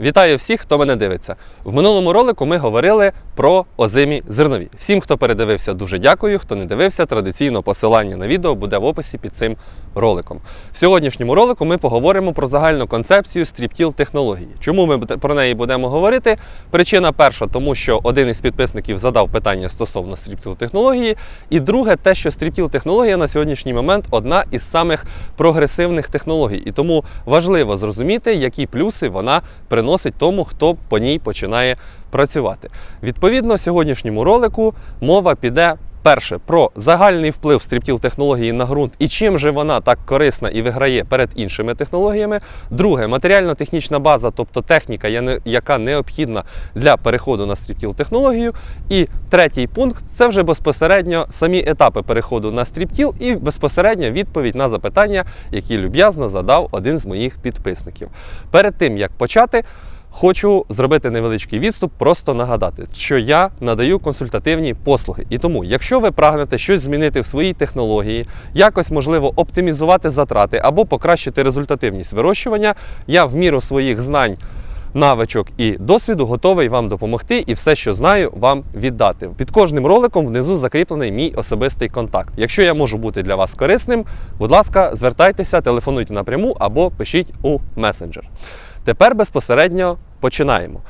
Вітаю всіх, хто мене дивиться. В минулому ролику ми говорили про озимі зернові. Всім, хто передивився, дуже дякую. Хто не дивився, традиційно посилання на відео буде в описі під цим роликом. В сьогоднішньому ролику ми поговоримо про загальну концепцію стріптіл технології. Чому ми про неї будемо говорити? Причина перша, тому що один із підписників задав питання стосовно стріптіл технології. І друге, те, що стріптіл технологія на сьогоднішній момент одна із самих прогресивних технологій. І тому важливо зрозуміти, які плюси вона приносить тому, хто по ній починає працювати. Відповідно, в сьогоднішньому ролику мова піде. Перше про загальний вплив стріптіл технології на ґрунт і чим же вона так корисна і виграє перед іншими технологіями. Друге, матеріально-технічна база, тобто техніка, яка необхідна для переходу на стріптіл технологію. І третій пункт це вже безпосередньо самі етапи переходу на стріптіл і безпосередньо відповідь на запитання, які люб'язно задав один з моїх підписників. Перед тим як почати. Хочу зробити невеличкий відступ, просто нагадати, що я надаю консультативні послуги. І тому, якщо ви прагнете щось змінити в своїй технології, якось можливо оптимізувати затрати або покращити результативність вирощування, я в міру своїх знань. Навичок і досвіду готовий вам допомогти і все, що знаю, вам віддати. Під кожним роликом внизу закріплений мій особистий контакт. Якщо я можу бути для вас корисним, будь ласка, звертайтеся, телефонуйте напряму або пишіть у месенджер. Тепер безпосередньо починаємо.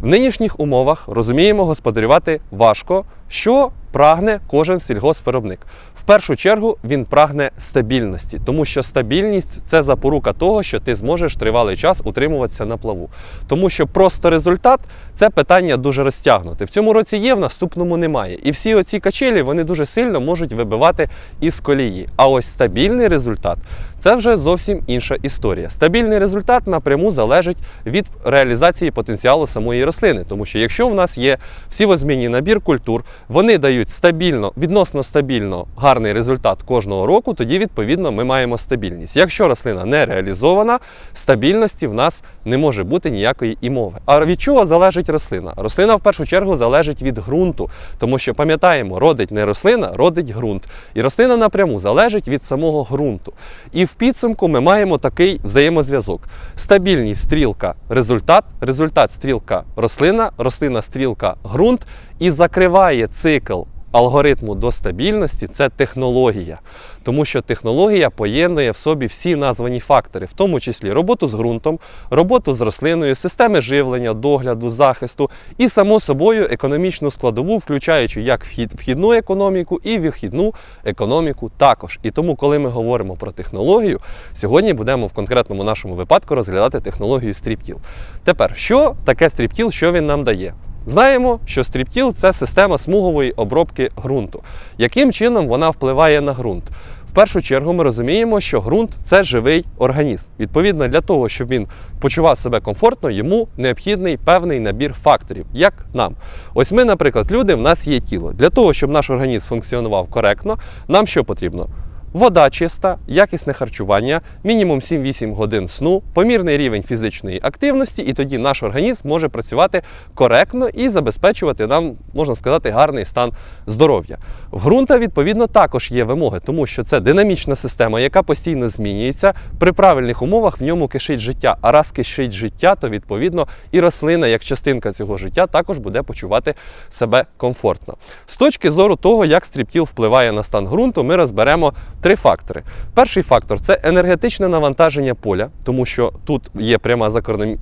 В нинішніх умовах розуміємо, господарювати важко, що прагне кожен сільгоспвиробник. В першу чергу він прагне стабільності, тому що стабільність це запорука того, що ти зможеш тривалий час утримуватися на плаву. Тому що просто результат це питання дуже розтягнуте. В цьому році є, в наступному немає. І всі оці качелі вони дуже сильно можуть вибивати із колії. А ось стабільний результат це вже зовсім інша історія. Стабільний результат напряму залежить від реалізації потенціалу самої рослини, тому що якщо в нас є всівозмінний набір культур, вони дають стабільно, відносно стабільно гарний результат кожного року, тоді відповідно ми маємо стабільність. Якщо рослина не реалізована, стабільності в нас не може бути ніякої і мови. А від чого залежить рослина? Рослина в першу чергу залежить від ґрунту, тому що пам'ятаємо, родить не рослина, родить ґрунт. І рослина напряму залежить від самого ґрунту. І в підсумку ми маємо такий взаємозв'язок: стабільність стрілка результат, результат стрілка рослина, рослина стрілка ґрунт і закриває цикл. Алгоритму до стабільності це технологія, тому що технологія поєднує в собі всі названі фактори, в тому числі роботу з ґрунтом, роботу з рослиною, системи живлення, догляду, захисту і, само собою, економічну складову, включаючи як вхідну економіку і вихідну економіку також. І тому, коли ми говоримо про технологію, сьогодні будемо в конкретному нашому випадку розглядати технологію стріптіл. Тепер, що таке стріптіл, що він нам дає? Знаємо, що стріптіл це система смугової обробки ґрунту. Яким чином вона впливає на ґрунт? В першу чергу ми розуміємо, що ґрунт це живий організм. Відповідно, для того, щоб він почував себе комфортно, йому необхідний певний набір факторів, як нам. Ось ми, наприклад, люди, в нас є тіло. Для того, щоб наш організм функціонував коректно, нам що потрібно? Вода чиста, якісне харчування, мінімум 7-8 годин сну, помірний рівень фізичної активності, і тоді наш організм може працювати коректно і забезпечувати нам, можна сказати, гарний стан здоров'я. В ґрунта, відповідно, також є вимоги, тому що це динамічна система, яка постійно змінюється. При правильних умовах в ньому кишить життя. А раз кишить життя, то відповідно і рослина, як частинка цього життя, також буде почувати себе комфортно. З точки зору того, як стріптіл впливає на стан ґрунту, ми розберемо три фактори. Перший фактор це енергетичне навантаження поля, тому що тут є пряма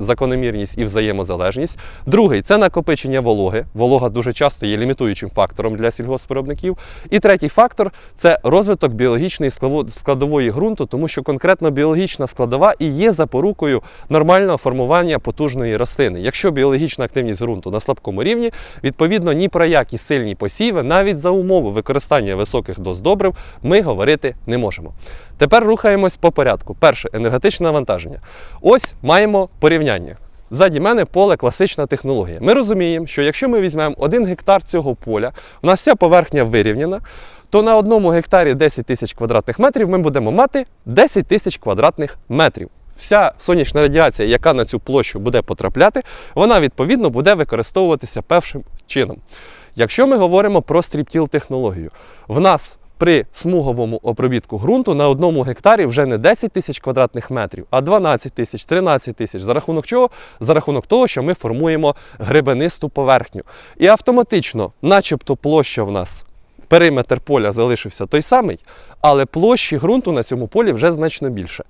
закономірність і взаємозалежність. Другий це накопичення вологи. Волога дуже часто є лімітуючим фактором для сільгоспвиробників. І третій фактор це розвиток біологічної складової ґрунту, тому що конкретно біологічна складова і є запорукою нормального формування потужної рослини. Якщо біологічна активність ґрунту на слабкому рівні, відповідно ні про які сильні посіви, навіть за умови використання високих доз добрив, ми говорити не можемо. Тепер рухаємось по порядку. Перше енергетичне навантаження. Ось маємо порівняння. Ззаді мене поле класична технологія. Ми розуміємо, що якщо ми візьмемо один гектар цього поля, у нас вся поверхня вирівняна, то на одному гектарі 10 тисяч квадратних метрів ми будемо мати 10 тисяч квадратних метрів. Вся сонячна радіація, яка на цю площу буде потрапляти, вона відповідно буде використовуватися першим чином. Якщо ми говоримо про стріптіл технологію, в нас при смуговому обробітку ґрунту на одному гектарі вже не 10 тисяч квадратних метрів, а 12 тисяч, 13 тисяч. За рахунок чого? За рахунок того, що ми формуємо гребенисту поверхню. І автоматично, начебто, площа в нас, периметр поля залишився той самий, але площі ґрунту на цьому полі вже значно більше.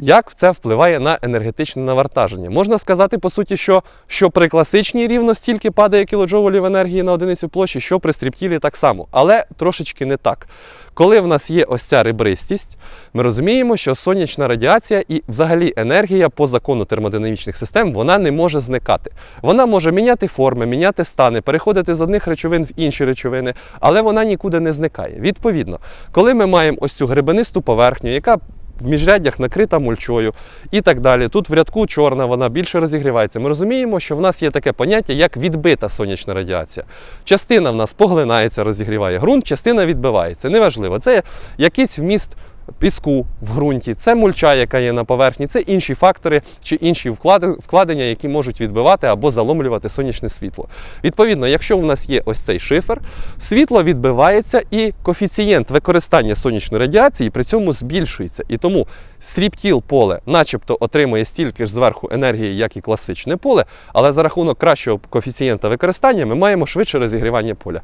Як це впливає на енергетичне навантаження? Можна сказати, по суті, що, що при класичній рівно стільки падає кілоджоулів енергії на одиницю площі, що при стріптілі так само, але трошечки не так. Коли в нас є ось ця ребристість, ми розуміємо, що сонячна радіація і взагалі енергія по закону термодинамічних систем вона не може зникати. Вона може міняти форми, міняти стани, переходити з одних речовин в інші речовини, але вона нікуди не зникає. Відповідно, коли ми маємо ось цю гребенисту поверхню, яка в міжряддях накрита мульчою і так далі. Тут в рядку чорна, вона більше розігрівається. Ми розуміємо, що в нас є таке поняття, як відбита сонячна радіація. Частина в нас поглинається, розігріває ґрунт, частина відбивається. Неважливо, це якийсь вміст піску в ґрунті, це мульча, яка є на поверхні, це інші фактори чи інші вкладення, які можуть відбивати або заломлювати сонячне світло. Відповідно, якщо в нас є ось цей шифер, світло відбивається і коефіцієнт використання сонячної радіації при цьому збільшується. І тому сріптіл поле, начебто, отримує стільки ж зверху енергії, як і класичне поле, але за рахунок кращого коефіцієнта використання ми маємо швидше розігрівання поля.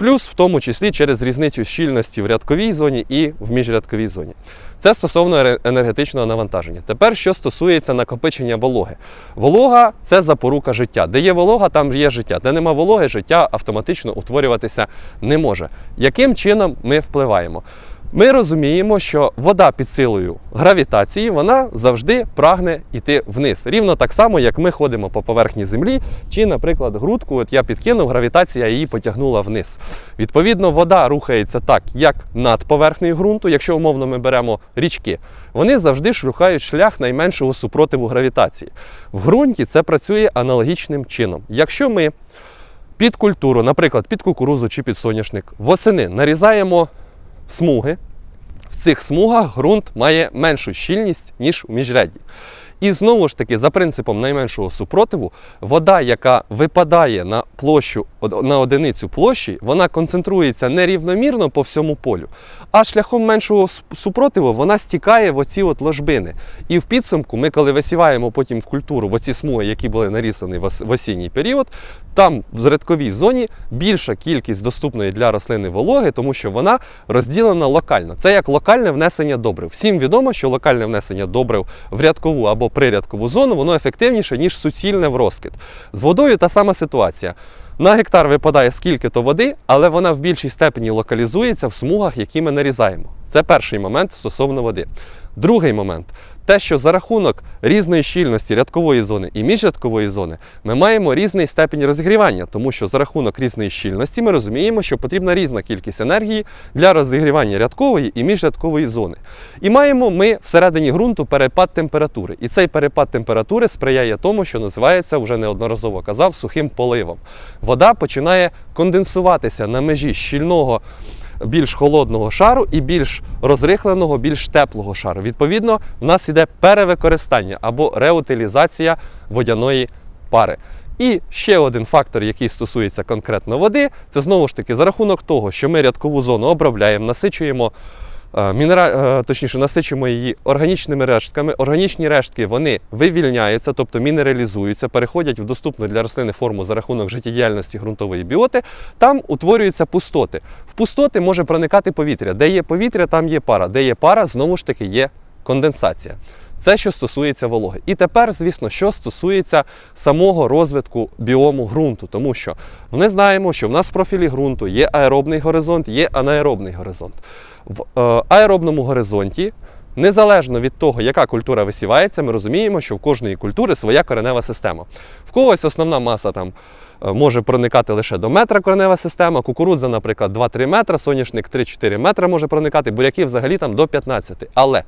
Плюс в тому числі через різницю щільності в рядковій зоні і в міжрядковій зоні. Це стосовно енергетичного навантаження. Тепер, що стосується накопичення вологи. Волога це запорука життя. Де є волога, там є життя. Де нема вологи, життя автоматично утворюватися не може. Яким чином ми впливаємо? Ми розуміємо, що вода під силою гравітації вона завжди прагне йти вниз. Рівно так само, як ми ходимо по поверхні землі, чи, наприклад, грудку, от я підкинув, гравітація її потягнула вниз. Відповідно, вода рухається так, як над поверхнею ґрунту. Якщо умовно ми беремо річки, вони завжди шукають шлях найменшого супротиву гравітації. В ґрунті це працює аналогічним чином. Якщо ми під культуру, наприклад, під кукурузу чи під соняшник, восени нарізаємо смуги. В цих смугах ґрунт має меншу щільність, ніж у міжрядді. І знову ж таки, за принципом найменшого супротиву, вода, яка випадає на площу на одиницю площі, вона концентрується нерівномірно по всьому полю, а шляхом меншого супротиву вона стікає в оці от ложбини. І в підсумку, ми, коли висіваємо потім в культуру в оці смуги, які були нарізані в осінній період, там в зрядковій зоні більша кількість доступної для рослини вологи, тому що вона розділена локально. Це як локальне внесення добрив. Всім відомо, що локальне внесення добрив в рядкову або прирядкову зону, воно ефективніше, ніж суцільне в розкид. З водою та сама ситуація. На гектар випадає скільки-то води, але вона в більшій степені локалізується в смугах, які ми нарізаємо. Це перший момент стосовно води. Другий момент те, що за рахунок різної щільності рядкової зони і міжрядкової зони ми маємо різний степень розігрівання, тому що за рахунок різної щільності ми розуміємо, що потрібна різна кількість енергії для розігрівання рядкової і міжрядкової зони. І маємо ми всередині ґрунту перепад температури. І цей перепад температури сприяє тому, що називається вже неодноразово казав сухим поливом. Вода починає конденсуватися на межі щільного більш холодного шару і більш розрихленого, більш теплого шару. Відповідно, в нас іде перевикористання або реутилізація водяної пари. І ще один фактор, який стосується конкретно води, це знову ж таки за рахунок того, що ми рядкову зону обробляємо, насичуємо. Е, Мінера... е, точніше, насичуємо її органічними рештками. Органічні рештки вони вивільняються, тобто мінералізуються, переходять в доступну для рослини форму за рахунок життєдіяльності ґрунтової біоти. Там утворюються пустоти. В пустоти може проникати повітря. Де є повітря, там є пара. Де є пара, знову ж таки є конденсація. Це що стосується вологи. І тепер, звісно, що стосується самого розвитку біому ґрунту, тому що ми знаємо, що в нас в профілі ґрунту є аеробний горизонт, є анаеробний горизонт. В е, аеробному горизонті, незалежно від того, яка культура висівається, ми розуміємо, що в кожної культури своя коренева система. В когось основна маса там. е, Може проникати лише до метра коренева система, кукурудза, наприклад, 2-3 метра, соняшник 3-4 метра може проникати, буряки взагалі там до 15. Але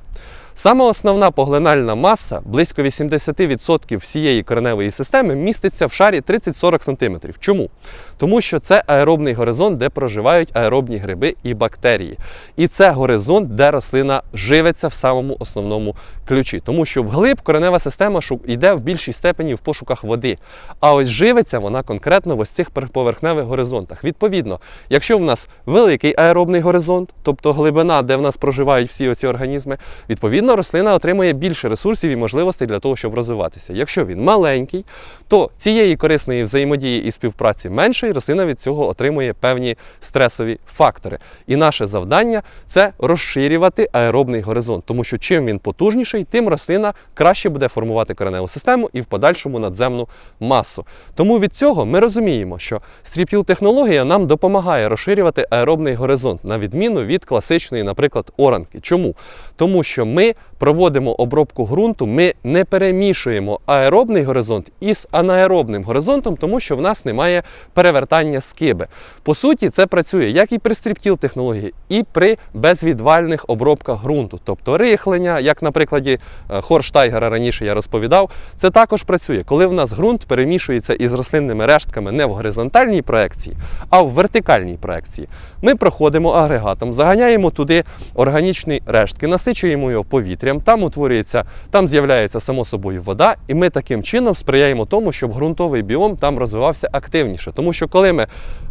Саме основна поглинальна маса, близько 80% всієї кореневої системи, міститься в шарі 30-40 см. Чому? Тому що це аеробний горизонт, де проживають аеробні гриби і бактерії. І це горизонт, де рослина живиться в самому основному ключі. Тому що вглиб коренева система йде в більшій степені в пошуках води. А ось живиться вона конкретно в ось цих поверхневих горизонтах. Відповідно, якщо в нас великий аеробний горизонт, тобто глибина, де в нас проживають всі оці організми, відповідно рослина отримує більше ресурсів і можливостей для того, щоб розвиватися. Якщо він маленький, то цієї корисної взаємодії і співпраці менше, і рослина від цього отримує певні стресові фактори. І наше завдання це розширювати аеробний горизонт, тому що чим він потужніший, тим рослина краще буде формувати кореневу систему і в подальшому надземну масу. Тому від цього ми розуміємо, що стріпіл технологія нам допомагає розширювати аеробний горизонт, на відміну від класичної, наприклад, оранки. Чому? Тому що ми проводимо обробку ґрунту, ми не перемішуємо аеробний горизонт із анаеробним горизонтом, тому що в нас немає перевертання скиби. По суті, це працює як і при стріптіл технології, і при безвідвальних обробках ґрунту, тобто рихлення, як на прикладі е, Хорштайгера раніше я розповідав, це також працює, коли в нас ґрунт перемішується із рослинними рештками не в горизонтальній проекції, а в вертикальній проекції. Ми проходимо агрегатом, заганяємо туди органічні рештки, насичуємо його повітрям, там утворюється, там з'являється само собою вода, і ми таким чином сприяємо тому, щоб ґрунтовий біом там розвивався активніше. Тому що коли ми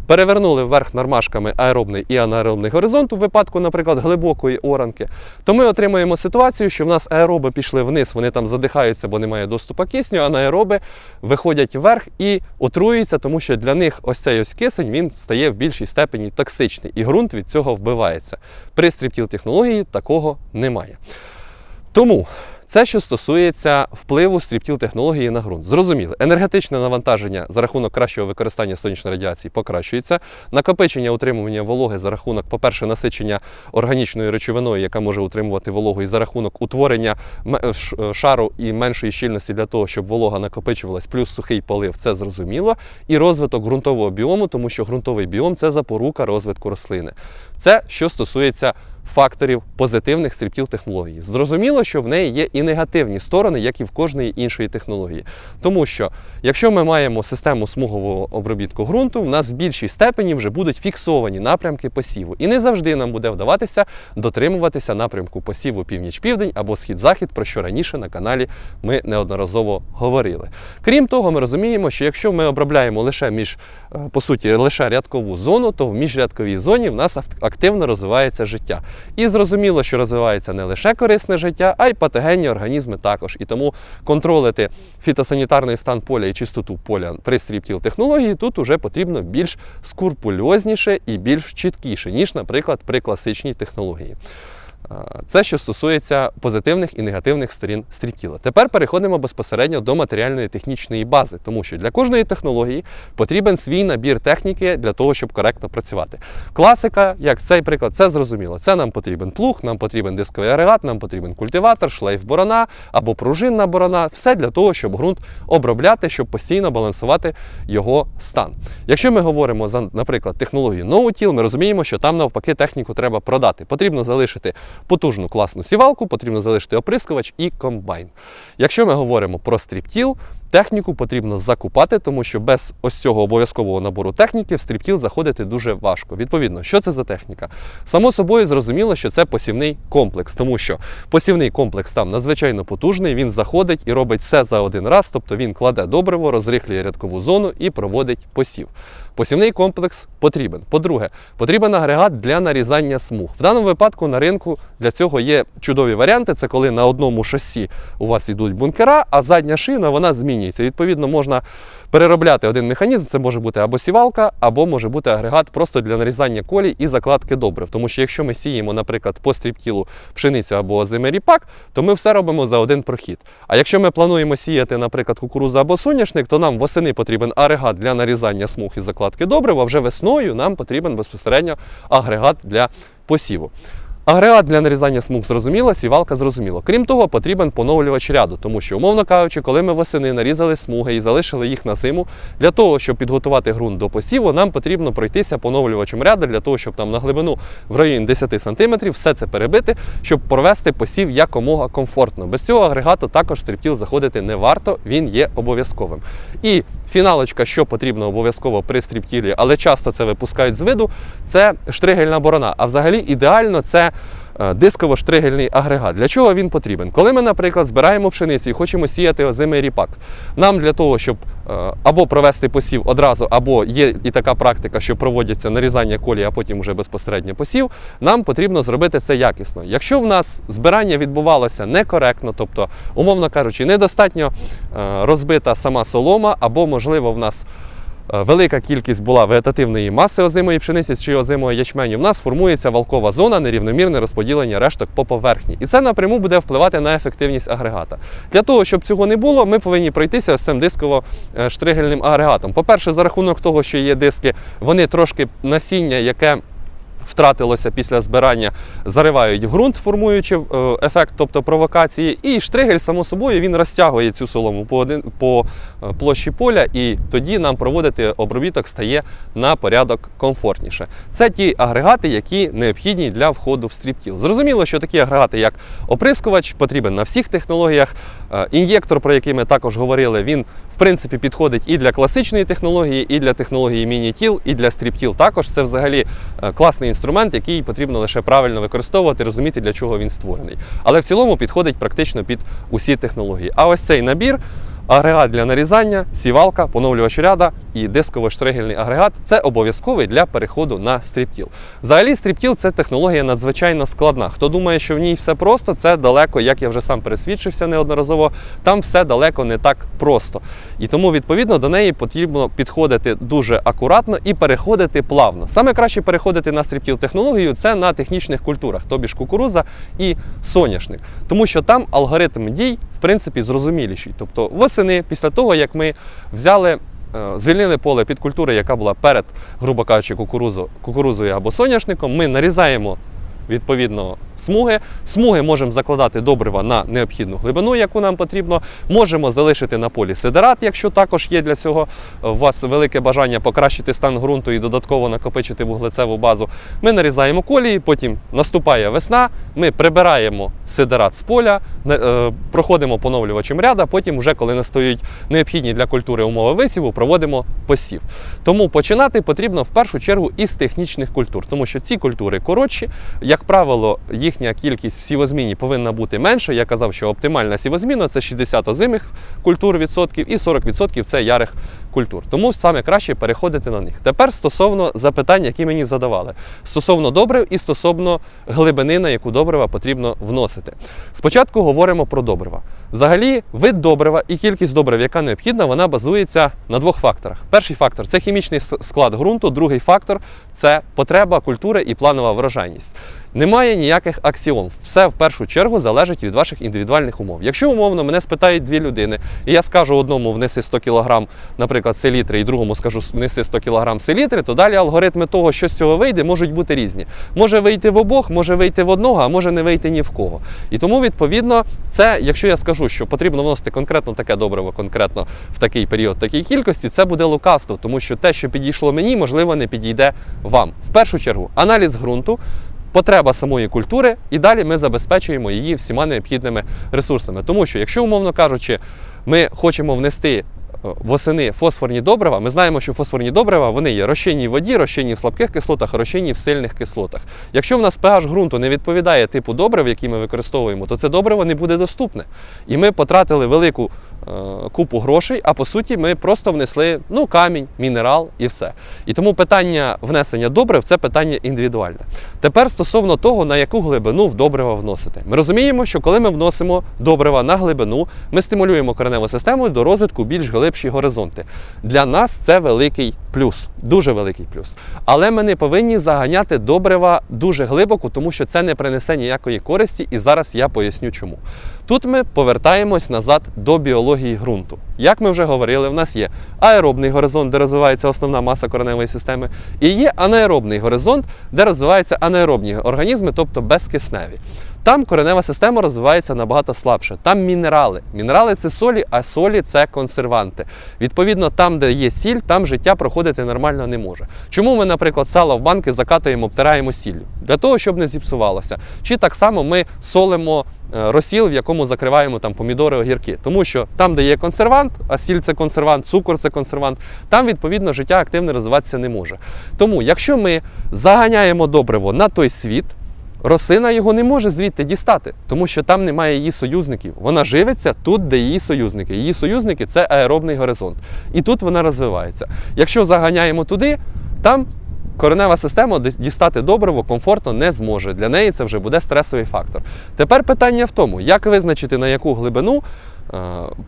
перевернули вверх нормашками аеробний і анаеробний горизонт у випадку, наприклад, глибокої оранки, то ми отримуємо ситуацію, що в нас аероби пішли вниз, вони там задихаються, бо немає доступу кисню, а анаероби виходять вверх і отруюються, тому що для них ось цей ось кисень він стає в більшій степені токсичний, і ґрунт від цього вбивається. При стріптіл технології такого немає. Тому це, що стосується впливу стріптіл технології на ґрунт. Зрозуміло, енергетичне навантаження за рахунок кращого використання сонячної радіації покращується. Накопичення утримування вологи за рахунок, по-перше, насичення органічною речовиною, яка може утримувати вологу, і за рахунок утворення м- е, шару і меншої щільності для того, щоб волога накопичувалась, плюс сухий полив, це зрозуміло. І розвиток ґрунтового біому, тому що ґрунтовий біом це запорука розвитку рослини. Це що стосується факторів позитивних стріптіл технології. Зрозуміло, що в неї є і негативні сторони, як і в кожної іншої технології. Тому що, якщо ми маємо систему смугового обробітку ґрунту, в нас в більшій степені вже будуть фіксовані напрямки посіву. І не завжди нам буде вдаватися дотримуватися напрямку посіву північ-південь або схід-захід, про що раніше на каналі ми неодноразово говорили. Крім того, ми розуміємо, що якщо ми обробляємо лише між, е, по суті, лише рядкову зону, то в міжрядковій зоні в нас активно розвивається життя. І зрозуміло, що розвивається не лише корисне життя, а й патогенні організми також. І тому контролити фітосанітарний стан поля і чистоту поля при стріптіл технології тут уже потрібно більш скурпульозніше і більш чіткіше, ніж, наприклад, при класичній технології. А, Це що стосується позитивних і негативних сторін стріптіла. Тепер переходимо безпосередньо до матеріальної технічної бази, тому що для кожної технології потрібен свій набір техніки для того, щоб коректно працювати. Класика, як цей приклад, це зрозуміло. Це нам потрібен плуг, нам потрібен дисковий агрегат, нам потрібен культиватор, шлейф борона або пружинна борона. Все для того, щоб ґрунт обробляти, щоб постійно балансувати його стан. Якщо ми говоримо за, наприклад, технологію ноутіл, ми розуміємо, що там навпаки техніку треба продати. Потрібно залишити потужну класну сівалку, потрібно залишити оприскувач і комбайн. Якщо ми говоримо про стріптіл, техніку потрібно закупати, тому що без ось цього обов'язкового набору техніки в стріптіл заходити дуже важко. Відповідно, що це за техніка? Само собою зрозуміло, що це посівний комплекс, тому що посівний комплекс там надзвичайно потужний, він заходить і робить все за один раз, тобто він кладе добриво, розрихлює рядкову зону і проводить посів. Посівний комплекс потрібен. По-друге, потрібен агрегат для нарізання смуг. В даному випадку на ринку для цього є чудові варіанти. Це коли на одному шасі у вас йдуть бункера, а задня шина вона змінюється. Відповідно, можна переробляти один механізм. Це може бути або сівалка, або може бути агрегат просто для нарізання колій і закладки добрив. Тому що якщо ми сіємо, наприклад, по стріптілу пшеницю або озимий ріпак, то ми все робимо за один прохід. А якщо ми плануємо сіяти, наприклад, кукурузу або соняшник, то нам восени потрібен агрегат для нарізання смуг і закладки добрив, а вже весною нам потрібен безпосередньо агрегат для посіву. Агрегат для нарізання смуг зрозуміло, сівалка зрозуміло. Крім того, потрібен поновлювач ряду, тому що, умовно кажучи, коли ми восени нарізали смуги і залишили їх на зиму, для того, щоб підготувати ґрунт до посіву, нам потрібно пройтися поновлювачем ряду для того, щоб там на глибину в районі 10 см все це перебити, щоб провести посів якомога комфортно. Без цього агрегату також стріптіл заходити не варто, він є обов'язковим. І фіналочка, що потрібно обов'язково при стріптілі, але часто це випускають з виду, це штригельна борона. А взагалі ідеально це е, дисково-штригельний агрегат. Для чого він потрібен? Коли ми, наприклад, збираємо пшеницю і хочемо сіяти озимий ріпак, нам для того, щоб або провести посів одразу, або є і така практика, що проводяться нарізання колії, а потім вже безпосередньо посів, нам потрібно зробити це якісно. Якщо в нас збирання відбувалося некоректно, тобто, умовно кажучи, недостатньо е, розбита сама солома, або, можливо, в нас е, велика кількість була вегетативної маси озимої пшениці чи озимої ячменю, в нас формується валкова зона, нерівномірне розподілення решток по поверхні. І це напряму буде впливати на ефективність агрегата. Для того, щоб цього не було, ми повинні пройтися з цим дисково-штригельним агрегатом. По-перше, за рахунок того, що є диски, вони трошки насіння, яке втратилося після збирання, заривають в ґрунт, формуючи е, ефект, тобто провокації. І штригель, само собою, він розтягує цю солому по, один, по е, площі поля, і тоді нам проводити обробіток стає на порядок комфортніше. Це ті агрегати, які необхідні для входу в стріптіл. Зрозуміло, що такі агрегати, як оприскувач, потрібен на всіх технологіях. Е, Ін'єктор, про який ми також говорили, він в принципі підходить і для класичної технології, і для технології міні-тіл, і для стріптіл. Також це взагалі е, класний інструмент, який потрібно лише правильно використовувати, розуміти, для чого він створений. Але в цілому підходить практично під усі технології. А ось цей набір. Агрегат для нарізання, сівалка, поновлювач ряда і дисково-штригельний агрегат це обов'язковий для переходу на стріптіл. Взагалі, стріптіл це технологія надзвичайно складна. Хто думає, що в ній все просто, це далеко, як я вже сам пересвідчився неодноразово, там все далеко не так просто. І тому, відповідно, до неї потрібно підходити дуже акуратно і переходити плавно. Саме краще переходити на стріптіл технологію це на технічних культурах, тобі ж кукуруза і соняшник. Тому що там алгоритм дій, в принципі, зрозуміліший. Тобто восени, після того, як ми взяли. Е, Звільнили поле під культури, яка була перед, грубо кажучи, кукурузою або соняшником. Ми нарізаємо відповідно смуги. Смуги можемо закладати добрива на необхідну глибину, яку нам потрібно. Можемо залишити на полі сидерат, якщо також є для цього у вас велике бажання покращити стан ґрунту і додатково накопичити вуглецеву базу. Ми нарізаємо колії, потім наступає весна, ми прибираємо сидерат з поля, е, проходимо поновлювачем ряда, потім, вже коли настають необхідні для культури умови висіву, проводимо посів. Тому починати потрібно в першу чергу із технічних культур, тому що ці культури коротші, як правило, їхня кількість в сівозміні повинна бути менша. Я казав, що оптимальна сівозміна це 60 озимих культур відсотків і 40 відсотків це ярих культур. Тому саме краще переходити на них. Тепер стосовно запитань, які мені задавали, стосовно добрив і стосовно глибини, на яку добрива потрібно вносити. Спочатку говоримо про добрива. Взагалі, вид добрива і кількість добрив, яка необхідна, вона базується на двох факторах. Перший фактор це хімічний склад ґрунту, другий фактор це потреба культури і планова врожайність. Немає ніяких аксіом. Все в першу чергу залежить від ваших індивідуальних умов. Якщо умовно мене спитають дві людини, і я скажу одному внеси 100 кг, наприклад, селітри, і другому скажу внеси 100 кг селітри, то далі алгоритми того, що з цього вийде, можуть бути різні. Може вийти в обох, може вийти в одного, а може не вийти ні в кого. І тому, відповідно, це, якщо я скажу, що потрібно вносити конкретно таке добриво, конкретно в такий період, такій кількості, це буде лукавство, тому що те, що підійшло мені, можливо, не підійде вам. В першу чергу, аналіз ґрунту потреба самої культури, і далі ми забезпечуємо її всіма необхідними ресурсами. Тому що, якщо, умовно кажучи, ми хочемо внести е, восени фосфорні добрива, ми знаємо, що фосфорні добрива вони є розчинні в воді, розчинні в слабких кислотах, розчинні в сильних кислотах. Якщо в нас pH ґрунту не відповідає типу добрив, які ми використовуємо, то це добриво не буде доступне. І ми потратили велику купу грошей, а по суті ми просто внесли ну, камінь, мінерал і все. І тому питання внесення добрив це питання індивідуальне. Тепер стосовно того, на яку глибину в добрива вносити. Ми розуміємо, що коли ми вносимо добрива на глибину, ми стимулюємо кореневу систему до розвитку більш глибші горизонти. Для нас це великий плюс, дуже великий плюс. Але ми не повинні заганяти добрива дуже глибоко, тому що це не принесе ніякої користі, і зараз я поясню чому. Тут ми повертаємось назад до біології ґрунту. Як ми вже говорили, в нас є аеробний горизонт, де розвивається основна маса кореневої системи, і є анаеробний горизонт, де розвиваються анаеробні організми, тобто безкисневі. Там коренева система розвивається набагато слабше. Там мінерали. Мінерали це солі, а солі це консерванти. Відповідно, там, де є сіль, там життя проходити нормально не може. Чому ми, наприклад, сало в банки закатуємо, обтираємо сіллю? Для того, щоб не зіпсувалося. Чи так само ми солимо е, розсіл, в якому закриваємо там помідори, огірки. Тому що там, де є консервант, а сіль це консервант, цукор це консервант, там відповідно життя активно розвиватися не може. Тому, якщо ми заганяємо добриво на той світ. Рослина його не може звідти дістати, тому що там немає її союзників. Вона живиться тут, де її союзники. Її союзники це аеробний горизонт. І тут вона розвивається. Якщо заганяємо туди, там коренева система дістати добриво комфортно не зможе. Для неї це вже буде стресовий фактор. Тепер питання в тому, як визначити на яку глибину. Е,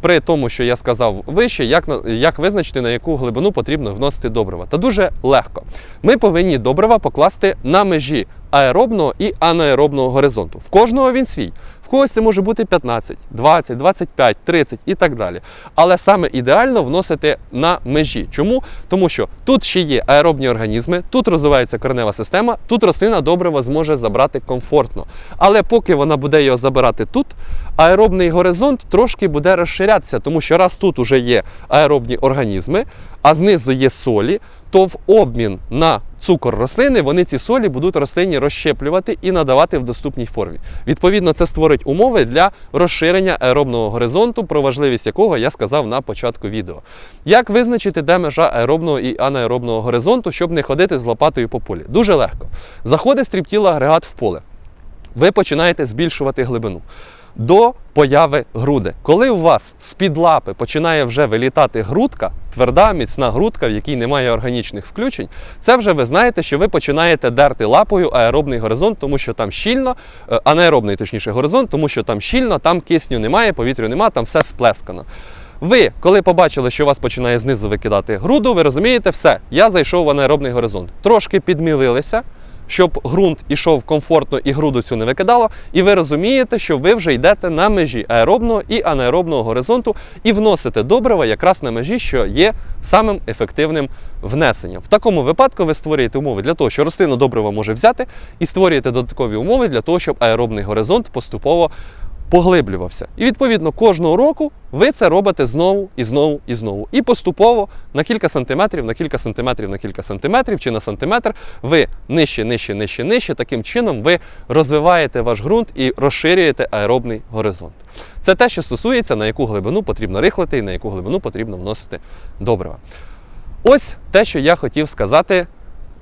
При тому, що я сказав вище, як, як визначити, на яку глибину потрібно вносити добрива. Та дуже легко. Ми повинні добрива покласти на межі аеробного і анаеробного горизонту. В кожного він свій. В когось це може бути 15, 20, 25, 30 і так далі. Але саме ідеально вносити на межі. Чому? Тому що тут ще є аеробні організми, тут розвивається коренева система, тут рослина добрива зможе забрати комфортно. Але поки вона буде його забирати тут, аеробний горизонт трошки буде розширятися, тому що раз тут уже є аеробні організми, а знизу є солі, то в обмін на цукор рослини вони ці солі будуть рослині розщеплювати і надавати в доступній формі. Відповідно, це створить умови для розширення аеробного горизонту, про важливість якого я сказав на початку відео. Як визначити, де межа аеробного і анаеробного горизонту, щоб не ходити з лопатою по полі? Дуже легко. Заходить стріптіл агрегат в поле. Ви починаєте збільшувати глибину. До появи груди. Коли у вас з-під лапи починає вже вилітати грудка, тверда, міцна грудка, в якій немає органічних включень, це вже ви знаєте, що ви починаєте дерти лапою аеробний горизонт, тому що там щільно, е, анаеробний точніше горизонт, тому що там щільно, там кисню немає, повітря немає, там все сплескано. Ви, коли побачили, що у вас починає знизу викидати груду, ви розумієте, все, я зайшов в анаеробний горизонт. Трошки підмілилися, щоб ґрунт ішов комфортно і груду цю не викидало, і ви розумієте, що ви вже йдете на межі аеробного і анаеробного горизонту і вносите добрива якраз на межі, що є самим ефективним внесенням. В такому випадку ви створюєте умови для того, що рослина добрива може взяти, і створюєте додаткові умови для того, щоб аеробний горизонт поступово поглиблювався. І відповідно кожного року ви це робите знову і знову і знову. І поступово на кілька сантиметрів, на кілька сантиметрів, на кілька сантиметрів чи на сантиметр ви нижче, нижче, нижче, нижче. Таким чином ви розвиваєте ваш ґрунт і розширюєте аеробний горизонт. Це те, що стосується, на яку глибину потрібно рихлити і на яку глибину потрібно вносити добрива. Ось те, що я хотів сказати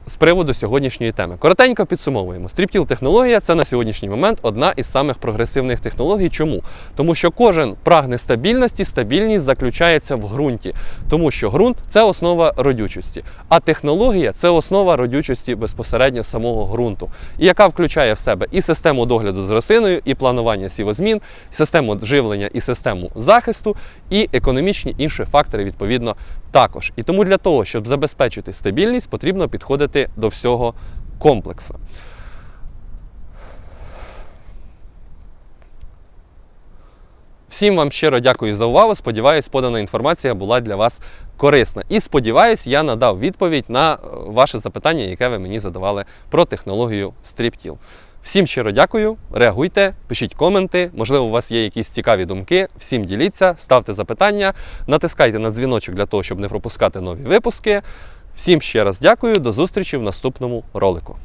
з приводу сьогоднішньої теми. Коротенько підсумовуємо. Стріптіл технологія це на сьогоднішній момент одна із самих прогресивних технологій. Чому? Тому що кожен прагне стабільності, стабільність заключається в ґрунті, тому що ґрунт це основа родючості, а технологія це основа родючості безпосередньо самого ґрунту, яка включає в себе і систему догляду з рослиною, і планування сівозмін, і систему живлення, і систему захисту, і економічні інші фактори відповідно також. І тому для того, щоб забезпечити стабільність, потрібно підходити до всього комплексу. Всім вам щиро дякую за увагу. Сподіваюсь, подана інформація була для вас корисна. І сподіваюсь, я надав відповідь на е, ваше запитання, яке ви мені задавали про технологію StripTill. Всім щиро дякую, реагуйте, пишіть коменти. Можливо, у вас є якісь цікаві думки. Всім діліться, ставте запитання, натискайте на дзвіночок для того, щоб не пропускати нові випуски. Всім ще раз дякую, до зустрічі в наступному ролику.